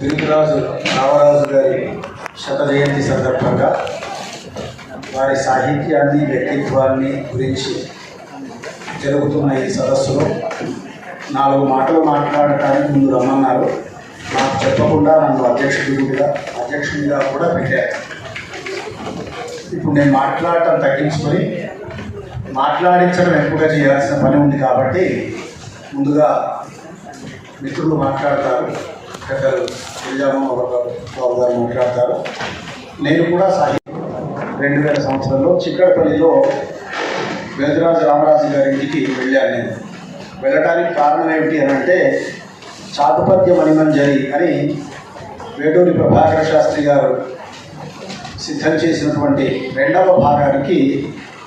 తిరుగురాజు రామరాజు గారి శత జయంతి సందర్భంగా వారి సాహిత్యాన్ని వ్యక్తిత్వాన్ని గురించి జరుగుతున్న ఈ సదస్సులో నాలుగు మాటలు మాట్లాడటానికి ముందు రమ్మన్నారు. నాకు చెప్పకుండా నన్ను అధ్యక్షుడిగా అధ్యక్షుడిగా కూడా పెట్టారు. ఇప్పుడు నేను మాట్లాడటం తగ్గించుకొని మాట్లాడించడం ఎక్కువగా చేయాల్సిన పని ఉంది కాబట్టి ముందుగా మిత్రులు మాట్లాడతారు. పెద్దలు గిరిజామ బాబు గారు మాట్లాడతారు నేను కూడా సాహిత్యం రెండు వేల సంవత్సరంలో చిక్కడపల్లిలో వేదరాజు రామరాజు గారి ఇంటికి వెళ్ళాను నేను. వెళ్ళడానికి కారణం ఏమిటి అని అంటే చాతుపద్య మణిమంజరి అని వేడూరి ప్రభాకర శాస్త్రి గారు సిద్ధం చేసినటువంటి రెండవ భాగానికి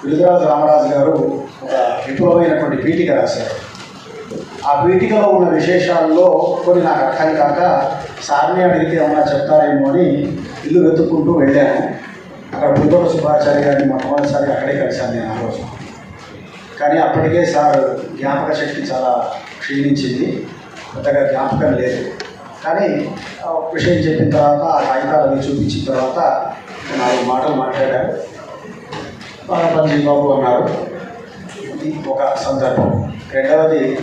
విరుదరాజు రామరాజు గారు ఒక విపులమైనటువంటి పీఠిక రాశారు. ఆ పీఠికలో ఉన్న విశేషాల్లో కొన్ని నాకు అర్థం కాక సార్ని అడిగితే ఏమన్నా చెప్తారేమో అని ఇల్లు వెతుక్కుంటూ వెళ్ళాను. అక్కడ పుల్కొండ సుబ్బాచార్య గారిని మొట్టమొదటిసారి అక్కడే కలిశాను నేను ఆ రోజు. కానీ అప్పటికే సార్ జ్ఞాపక శక్తి చాలా క్షీణించింది. పెద్దగా జ్ఞాపకం లేదు. కానీ విషయం చెప్పిన తర్వాత ఆ కాగితాలన్నీ చూపించిన తర్వాత నాలుగు మాటలు మాట్లాడారు. పంజీ బాబు అన్నారు. ఇది ఒక సందర్భం. రెండవది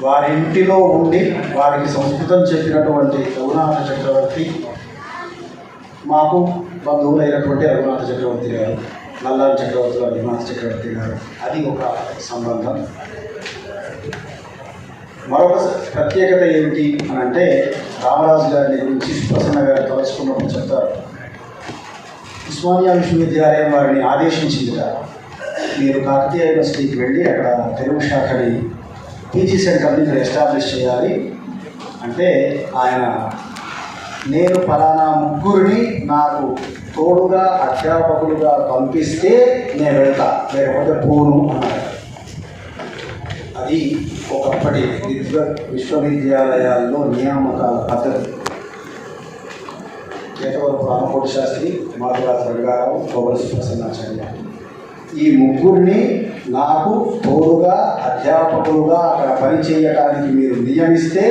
వారి ఇంటిలో ఉండి వారికి సంస్కృతం చెప్పినటువంటి రఘునాథ చక్రవర్తి మాకు బంధువులైనటువంటి రఘునాథ చక్రవర్తి గారు నల్లారి చక్రవర్తి రఘునాథ చక్రవర్తి గారు అది ఒక సంబంధం. మరొక ప్రత్యేకత ఏమిటి అని అంటే రామరాజు గారిని గురించి సుప్రసన్న గారు తలుచుకున్నప్పుడు చెప్తారు. ఉస్మానియా విశ్వవిద్యాలయం వారిని ఆదేశించిందిట. మీరు కాకతీయ యూనివర్సిటీకి వెళ్ళి అక్కడ తెలుగు శాఖని పీజీ సెంటర్ని మీరు ఎస్టాబ్లిష్ చేయాలి. అంటే ఆయన నేను ఫలానా ముగ్గురిని నాకు తోడుగా అధ్యాపకులుగా పంపిస్తే నేను వెళ్తా. లేకపోతే పోను అన్నారు అది ఒకప్పటి విద్వ విశ్వవిద్యాలయాల్లో నియామకాల పద్ధతి. కేటవరపు రామకోటి శాస్త్రి మాధవరాజు రంగారావు గౌరవ ప్రసన్నాచార్య. ఈ ముగ్గురిని నాకు తోడుగా అధ్యాపకులుగా అక్కడ పనిచేయటానికి మీరు నియమిస్తే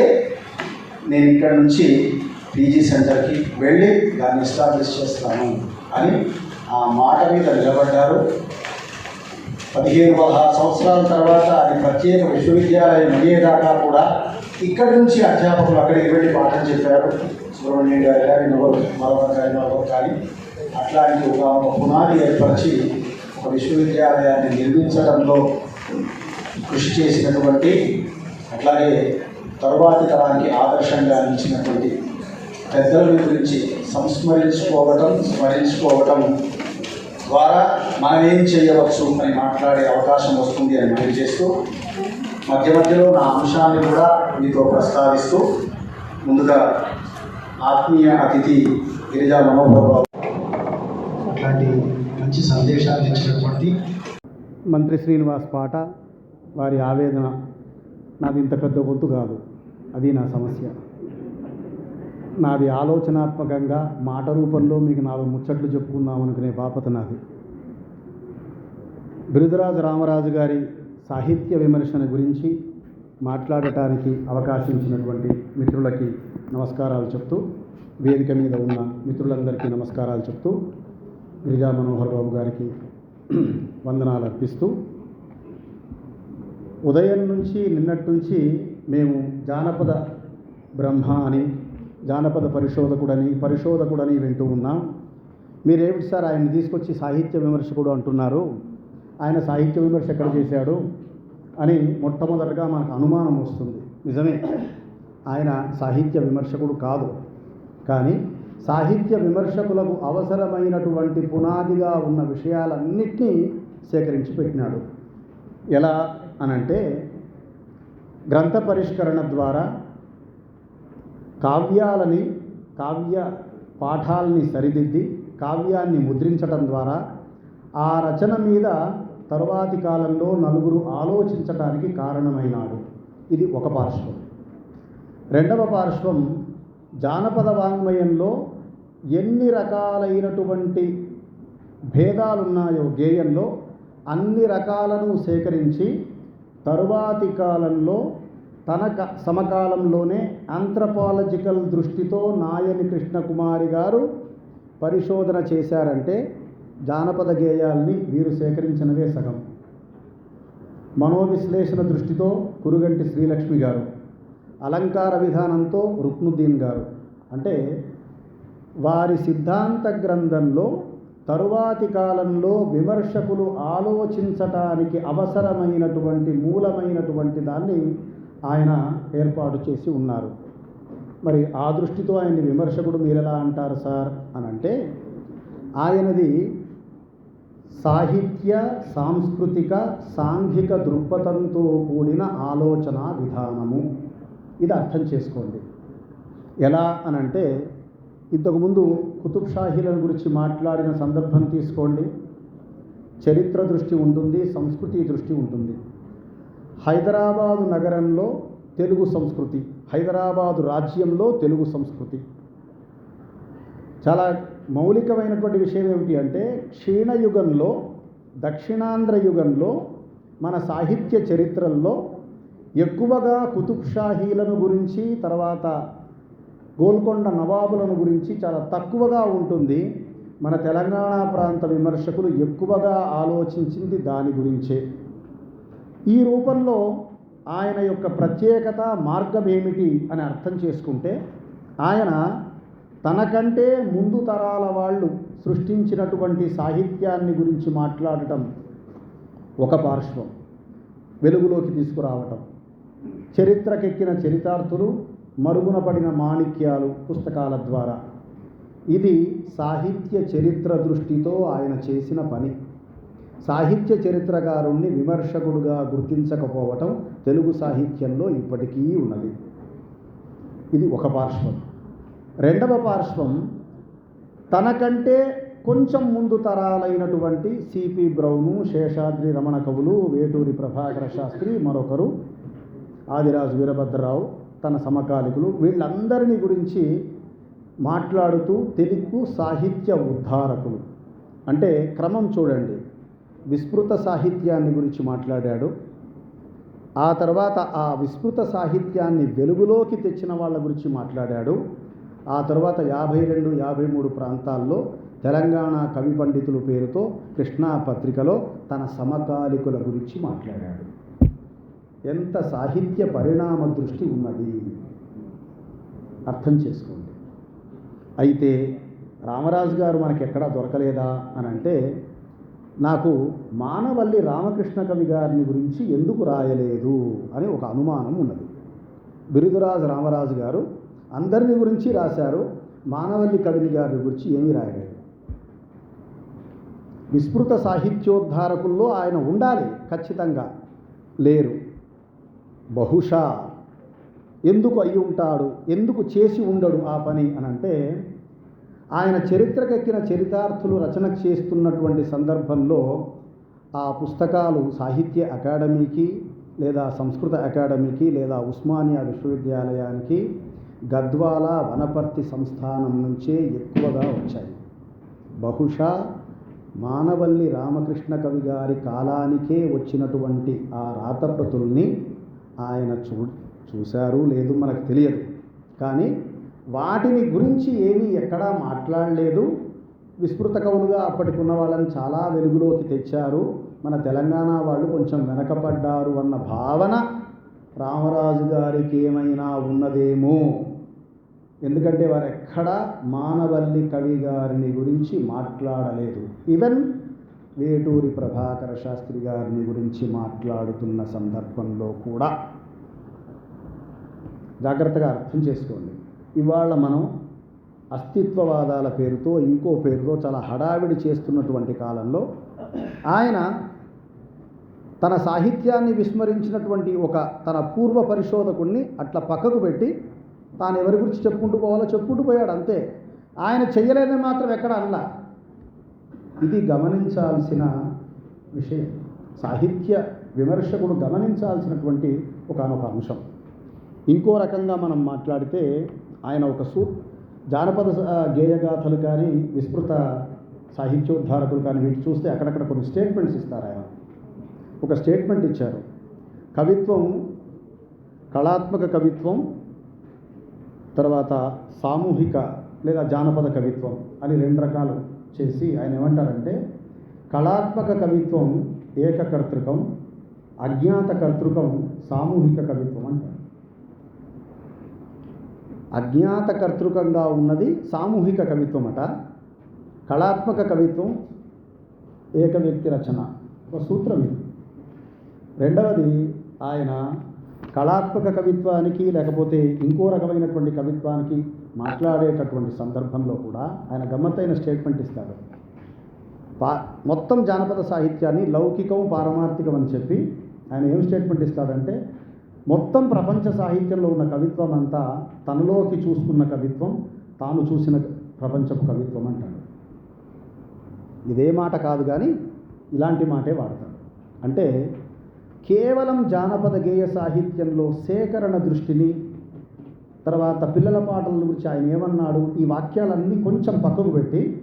నేను ఇక్కడ నుంచి పీజీ సెంటర్కి వెళ్ళి దాన్ని ఎస్టాబ్లిష్ చేస్తాను అని ఆ మాట మీద నిలబడ్డారు. పదిహేను పదహారు సంవత్సరాల తర్వాత అది ప్రత్యేక విశ్వవిద్యాలయం అయ్యేదాకా కూడా ఇక్కడి నుంచి అధ్యాపకులు అక్కడికి వెళ్ళి పాఠం చెప్పారు. సుబ్రహ్మణ్యం గారు కానీ మరొక మరొక గారి మరొక కానీ అట్లాంటి ఒక పునాది ఏర్పరిచి విశ్వవిద్యాలయాన్ని నిర్మించడంలో కృషి చేసినటువంటి అట్లాగే తరువాతి తరానికి ఆదర్శంగా నిలిచినటువంటి పెద్దల గురించి సంస్మరించుకోవటం స్మరించుకోవటం ద్వారా మనం ఏం చేయవచ్చు అని మాట్లాడే అవకాశం వస్తుంది అని మనవి చేస్తూ మధ్య మధ్యలో నా అంశాన్ని కూడా మీతో ప్రస్తావిస్తూ ముందుగా ఆత్మీయ అతిథి గిరిజా మనోభావ అట్లాంటి మంచి సందేశాలు ఇచ్చినటువంటి మంత్రి శ్రీనివాస్ పాట వారి ఆవేదన నాది ఇంత పెద్ద గొంతు కాదు. అది నా సమస్య. నాది ఆలోచనాత్మకంగా మాట రూపంలో మీకు నాలుగు ముచ్చట్లు చెప్పుకుందాం అనుకునే బాపత నాది. బిరుదరాజు రామరాజు గారి సాహిత్య విమర్శన గురించి మాట్లాడటానికి అవకాశం ఇచ్చినటువంటి మిత్రులకి నమస్కారాలు చెప్తూ వేదిక మీద ఉన్న మిత్రులందరికీ నమస్కారాలు చెప్తూ గిరిజా మనోహర్ బాబు గారికి వందనాలు అర్పిస్తూ ఉదయం నుంచి నిన్నటి నుంచి మేము జానపద బ్రహ్మ అని జానపద పరిశోధకుడని పరిశోధకుడని వింటూ ఉన్నాం. మీరేమిటి సార్ ఆయన తీసుకొచ్చి సాహిత్య విమర్శకుడు అంటున్నారు? ఆయన సాహిత్య విమర్శ ఎక్కడ చేశాడు? అని మొట్టమొదటగా మనకు అనుమానం వస్తుంది. నిజమే ఆయన సాహిత్య విమర్శకుడు కాదు. కానీ సాహిత్య విమర్శకులకు అవసరమైనటువంటి పునాదిగా ఉన్న విషయాలన్నిటినీ సేకరించి పెట్టినాడు. ఎలా అనంటే గ్రంథ పరిష్కరణ ద్వారా కావ్యాలని కావ్య పాఠాలని సరిదిద్ది కావ్యాన్ని ముద్రించటం ద్వారా ఆ రచన మీద తరువాతి కాలంలో నలుగురు ఆలోచించటానికి కారణమైనాడు. ఇది ఒక పార్శ్వం. రెండవ పార్శ్వం జానపద వాంగ్మయంలో ఎన్ని రకాలైనటువంటి భేదాలున్నాయో గేయంలో అన్ని రకాలను సేకరించి తరువాతి కాలంలో తన క- సమకాలంలోనే ఆంథ్రపాలజికల్ దృష్టితో నాయని కృష్ణకుమారి గారు పరిశోధన చేశారంటే జానపద గేయాల్ని వీరు సేకరించినవే సగం. మనోవిశ్లేషణ దృష్టితో కురుగంటి శ్రీలక్ష్మి గారు అలంకార విధానంతో రుక్నుద్దీన్ గారు. అంటే వారి సిద్ధాంత గ్రంథంలో తరువాతి కాలంలో విమర్శకులు ఆలోచించటానికి అవసరమైనటువంటి మూలమైనటువంటి దాన్ని ఆయన ఏర్పాటు చేసి ఉన్నారు. మరి ఆ దృష్టితో ఆయన్ని విమర్శకుడు మీరెలా అంటారు సార్ అని అంటే ఆయనది సాహిత్య సాంస్కృతిక సాంఘిక దృక్పథంతో కూడిన ఆలోచన విధానము. ఇది అర్థం చేసుకోండి. ఎలా అనంటే అంటే ఇంతకుముందు కుతుబ్ షాహీలను గురించి మాట్లాడిన సందర్భం తీసుకోండి. చరిత్ర దృష్టి ఉంటుంది సంస్కృతి దృష్టి ఉంటుంది. హైదరాబాదు నగరంలో తెలుగు సంస్కృతి హైదరాబాదు రాజ్యంలో తెలుగు సంస్కృతి. చాలా మౌలికమైనటువంటి విషయం ఏమిటి అంటే క్షీణయుగంలో దక్షిణాంధ్ర యుగంలో మన సాహిత్య చరిత్రల్లో ఎక్కువగా కుతుబ్ షాహీలను గురించి తర్వాత గోల్కొండ నవాబులను గురించి చాలా తక్కువగా ఉంటుంది. మన తెలంగాణ ప్రాంత విమర్శకులు ఎక్కువగా ఆలోచించింది దాని గురించే. ఈ రూపంలో ఆయన యొక్క ప్రత్యేకత మార్గం ఏమిటి అని అర్థం చేసుకుంటే ఆయన తనకంటే ముందు తరాల వాళ్ళు సృష్టించినటువంటి సాహిత్యాన్ని గురించి మాట్లాడటం ఒక పార్శ్వం. వెలుగులోకి తీసుకురావటం. చరిత్రకెక్కిన చరితార్థులు మరుగున పడిన మాణిక్యాలు పుస్తకాల ద్వారా. ఇది సాహిత్య చరిత్ర దృష్టితో ఆయన చేసిన పని. సాహిత్య చరిత్రకారుణ్ణి విమర్శకుడుగా గుర్తించకపోవటం తెలుగు సాహిత్యంలో ఇప్పటికీ ఉన్నది. ఇది ఒక పార్శ్వం. రెండవ పార్శ్వం తనకంటే కొంచెం ముందు తరాలైనటువంటి సిపి బ్రౌను శేషాద్రి రమణ కవులు వేటూరి ప్రభాకర శాస్త్రి మరొకరు ఆదిరాజు వీరభద్రరావు తన సమకాలికులు వీళ్ళందరినీ గురించి మాట్లాడుతూ తెలుగు సాహిత్య ఉద్ధారకులు. అంటే క్రమం చూడండి. విస్మృత సాహిత్యాన్ని గురించి మాట్లాడాడు. ఆ తర్వాత ఆ విస్మృత సాహిత్యాన్ని వెలుగులోకి తెచ్చిన వాళ్ళ గురించి మాట్లాడాడు. ఆ తర్వాత యాభై రెండు యాభై మూడు ప్రాంతాల్లో తెలంగాణ కవి పండితుల పేరుతో కృష్ణా పత్రికలో తన సమకాలికుల గురించి మాట్లాడాడు. ఎంత సాహిత్య పరిణామ దృష్టి ఉన్నది? అర్థం చేసుకోండి. అయితే రామరాజు గారు మనకి ఎక్కడా దొరకలేదా అని అంటే నాకు మానవల్లి రామకృష్ణ కవి గారిని గురించి ఎందుకు రాయలేదు అని ఒక అనుమానం ఉన్నది. బిరుదురాజు రామరాజు గారు అందరిని గురించి రాశారు మానవల్లి కవిని గారి గురించి ఏమీ రాయలేదు. విస్మృత సాహిత్యోద్ధారకుల్లో ఆయన ఉండాలి ఖచ్చితంగా. లేరు. బహుశా ఎందుకు అయి ఉంటాడు? ఎందుకు చేసి ఉండడు ఆ పని అని అంటే ఆయన చరిత్రకెక్కిన చరితార్థులు రచన చేస్తున్నటువంటి సందర్భంలో ఆ పుస్తకాలు సాహిత్య అకాడమీకి లేదా సంస్కృత అకాడమీకి లేదా ఉస్మానియా విశ్వవిద్యాలయానికి గద్వాల వనపర్తి సంస్థానం నుంచే ఎక్కువగా వచ్చాయి. బహుశా మానవల్లి రామకృష్ణ కవి గారి కాలానికే వచ్చినటువంటి ఆ రాతప్రతుల్ని ఆయన చూ చూశారు లేదు మనకు తెలియదు. కానీ వాటిని గురించి ఏమీ ఎక్కడా మాట్లాడలేదు. విస్మృత కవులుగా అప్పటికి ఉన్న వాళ్ళని చాలా వెలుగులోకి తెచ్చారు. మన తెలంగాణ వాళ్ళు కొంచెం వెనకపడ్డారు అన్న భావన రామరాజు గారికి ఏమైనా ఉన్నదేమో. ఎందుకంటే వారు ఎక్కడా మానవల్లి కవి గారిని గురించి మాట్లాడలేదు. ఈవెన్ వేటూరి ప్రభాకర శాస్త్రి గారిని గురించి మాట్లాడుతున్న సందర్భంలో కూడా జాగ్రత్తగా అర్థం చేసుకోండి. ఇవాళ మనం అస్తిత్వవాదాల పేరుతో ఇంకో పేరుతో చాలా హడావిడి చేస్తున్నటువంటి కాలంలో ఆయన తన సాహిత్యాన్ని విస్మరించినటువంటి ఒక తన పూర్వ పరిశోధకుణ్ణి అట్లా పక్కకు పెట్టి తాను ఎవరి గురించి చెప్పుకుంటూ పోవాలో చెప్పుకుంటూ పోయాడు అంతే. ఆయన చెయ్యలేదని మాత్రం ఎక్కడ అనలా. ఇది గమనించాల్సిన విషయం. సాహిత్య విమర్శకుడు గమనించాల్సినటువంటి ఒకనొక అంశం ఇంకో రకంగా మనం మాట్లాడితే ఆయన ఒక సూ జానపద గేయగాథలు కానీ విస్తృత సాహిత్యోద్ధారకులు కానీ వీటి చూస్తే అక్కడక్కడ కొన్ని స్టేట్మెంట్స్ ఇస్తారు ఆయన. ఒక స్టేట్మెంట్ ఇచ్చారు. కవిత్వం కళాత్మక కవిత్వం తర్వాత సామూహిక లేదా జానపద కవిత్వం అని రెండు రకాలు చేసి ఆయన ఏమంటారంటే కళాత్మక కవిత్వం ఏకకర్తృకం అజ్ఞాత కర్తృకం సామూహిక కవిత్వం అంటారు. అజ్ఞాత కర్తృకంగా ఉన్నది సామూహిక కవిత్వం అట కళాత్మక కవిత్వం ఏక వ్యక్తి రచన. ఒక సూత్రం ఇది. రెండవది ఆయన కళాత్మక కవిత్వానికి లేకపోతే ఇంకో రకమైనటువంటి కవిత్వానికి మాట్లాడేటటువంటి సందర్భంలో కూడా ఆయన గమ్మత్తైన స్టేట్మెంట్ ఇస్తాడు. పా మొత్తం జానపద సాహిత్యాన్ని లౌకికం పారమార్థికం అని చెప్పి ఆయన ఏం స్టేట్మెంట్ ఇస్తాడంటే మొత్తం ప్రపంచ సాహిత్యంలో ఉన్న కవిత్వం అంతా తనలోకి చూసుకున్న కవిత్వం తాను చూసిన ప్రపంచపు కవిత్వం అంటాడు. ఇదే మాట కాదు కానీ ఇలాంటి మాటే వాడతాడు. అంటే కేవలం జానపద గేయ సాహిత్యంలో సేకరణ దృష్టిని తర్వాత పిల్లల పాటల గురించి ఆయన ఏమన్నాడు? ఈ వాక్యాలన్నీ కొంచెం పక్కకు పెట్టి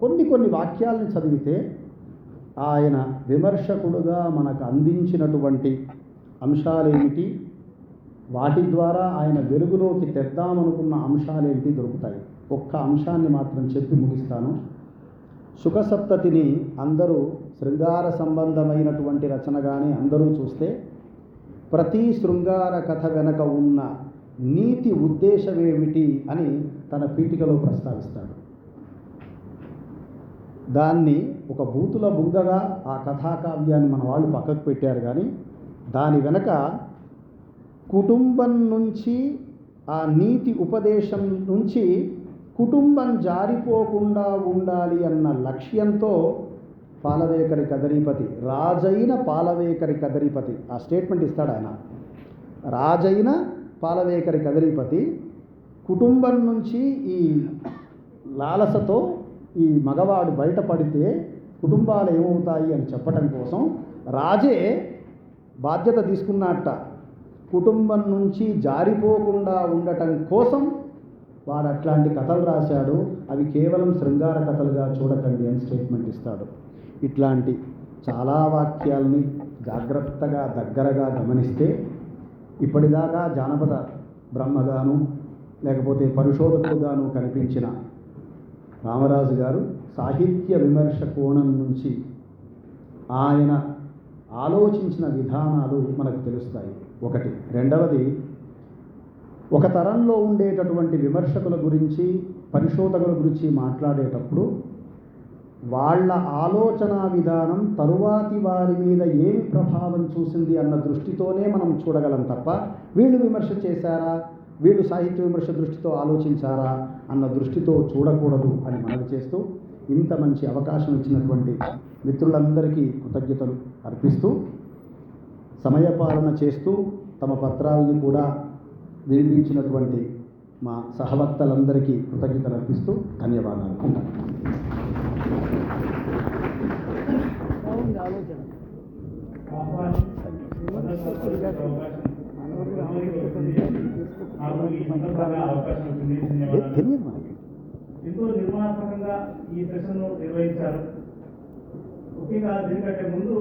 కొన్ని కొన్ని వాక్యాలను చదివితే ఆయన విమర్శకుడుగా మనకు అందించినటువంటి అంశాలేమిటి? వాటి ద్వారా ఆయన వెలుగులోకి తెద్దామనుకున్న అంశాలేంటి దొరుకుతాయి. ఒక్క అంశాన్ని మాత్రం చెప్పి ముగిస్తాను. సుఖసప్తతిని అందరూ శృంగార సంబంధమైనటువంటి రచనగానే అందరూ చూస్తే ప్రతి శృంగార కథ వెనక ఉన్న నీతి ఉద్దేశమేమిటి అని తన పీఠికలో ప్రస్తావిస్తాడు. దాన్ని ఒక బూతుల బుగ్గగా ఆ కథాకావ్యాన్ని మన వాళ్ళు పక్కకు పెట్టారు కానీ దాని వెనక కుటుంబం నుంచి ఆ నీతి ఉపదేశం నుంచి కుటుంబం జారిపోకుండా ఉండాలి అన్న లక్ష్యంతో పాలవేకరి కదరిపతి రాజైన పాలవేకరి కదరిపతి ఆ స్టేట్మెంట్ ఇస్తాడు ఆయన. రాజైన పాలవేకరి కదిరిపతి కుటుంబం నుంచి ఈ లాలసతో ఈ మగవాడు బయటపడితే కుటుంబాలు ఏమవుతాయి అని చెప్పటం కోసం రాజే బాధ్యత తీసుకున్నట్ట. కుటుంబం నుంచి జారిపోకుండా ఉండటం కోసం వాడు అట్లాంటి కథలు రాశాడు. అవి కేవలం శృంగార కథలుగా చూడకండి అని స్టేట్మెంట్ ఇస్తాడు. ఇట్లాంటి చాలా వాక్యాల్ని జాగ్రత్తగా దగ్గరగా గమనిస్తే ఇప్పటిదాకా జానపద బ్రహ్మగాను లేకపోతే పరిశోధకుడుగాను కనిపించిన రామరాజు గారు సాహిత్య విమర్శ కోణం నుంచి ఆయన ఆలోచించిన విధానాలు మనకు తెలుస్తాయి. ఒకటి. రెండవది ఒక తరంలో ఉండేటటువంటి విమర్శకుల గురించి పరిశోధకుల గురించి మాట్లాడేటప్పుడు వాళ్ళ ఆలోచన విధానం తరువాతి వారి మీద ఏమి ప్రభావం చూసింది అన్న దృష్టితోనే మనం చూడగలం తప్ప వీళ్ళు విమర్శ చేశారా? వీళ్ళు సాహిత్య విమర్శ దృష్టితో ఆలోచించారా? అన్న దృష్టితో చూడకూడదు అని మనవి చేస్తూ ఇంత మంచి అవకాశం ఇచ్చినటువంటి మిత్రులందరికీ కృతజ్ఞతలు అర్పిస్తూ సమయపాలన చేస్తూ తమ పత్రాలని కూడా వినిపించినటువంటి మా సహవక్తలందరికీ కృతజ్ఞతలు అర్పిస్తూ ధన్యవాదాలు ఉంటాను ఎంతో నిర్మాణాత్మకంగా ఈ సెషన్ నిర్వహించారు. ముఖ్యంగా దీనికంటే ముందు